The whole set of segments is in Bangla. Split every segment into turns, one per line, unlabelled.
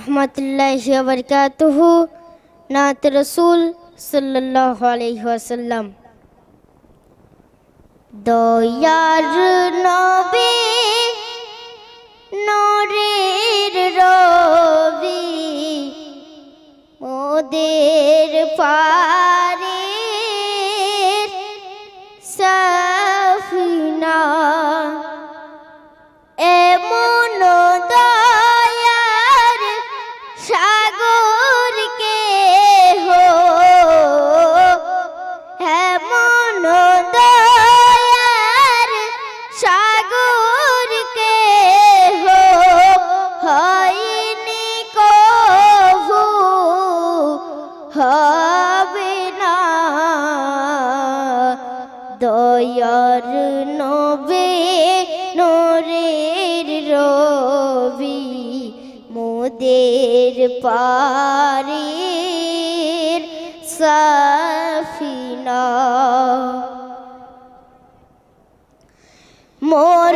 রহমতুল্লাহ বরকাতহু। নাত রসুল সাল্লাহ আলহ্লাম দয়ার নবী নরের রবি মোদের পা দয়ার নবে নরের রবি মোদের পারের সাফিনা। মোর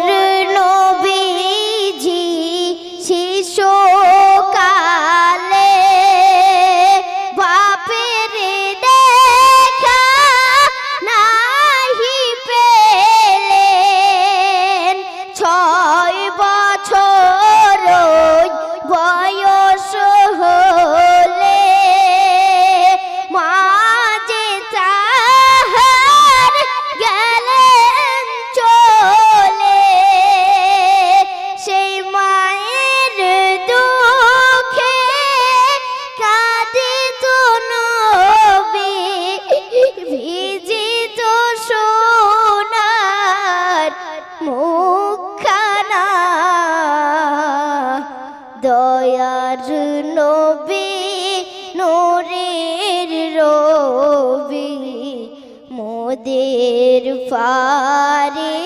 নদীর পারে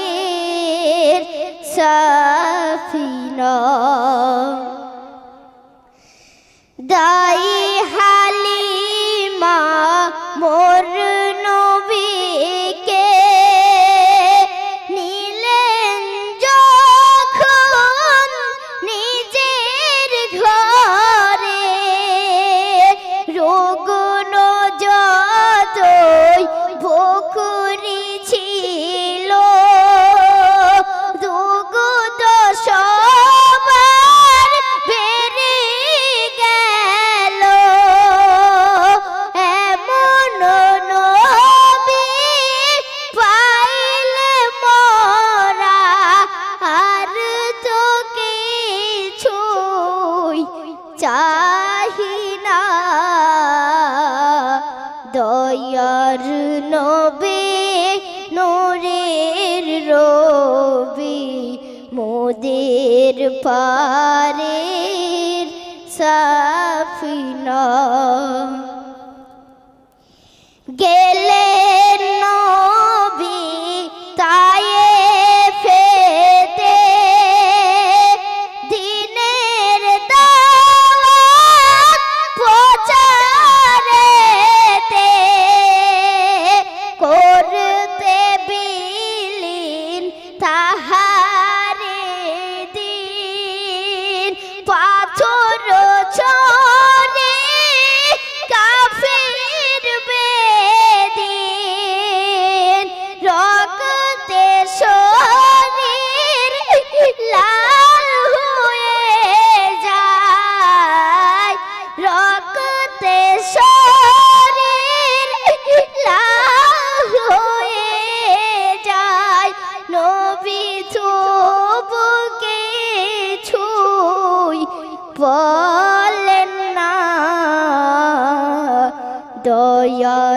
সাফিন? দাই হালিমা মোর দয়ার নবে নোরের রবি মোদের পারে সাফিনা। গে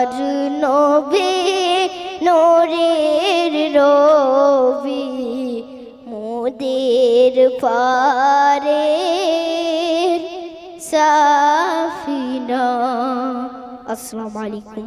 আমার নবী নরের রবি মোদের পারে সাফিনা। আসসালামু আলাইকুম।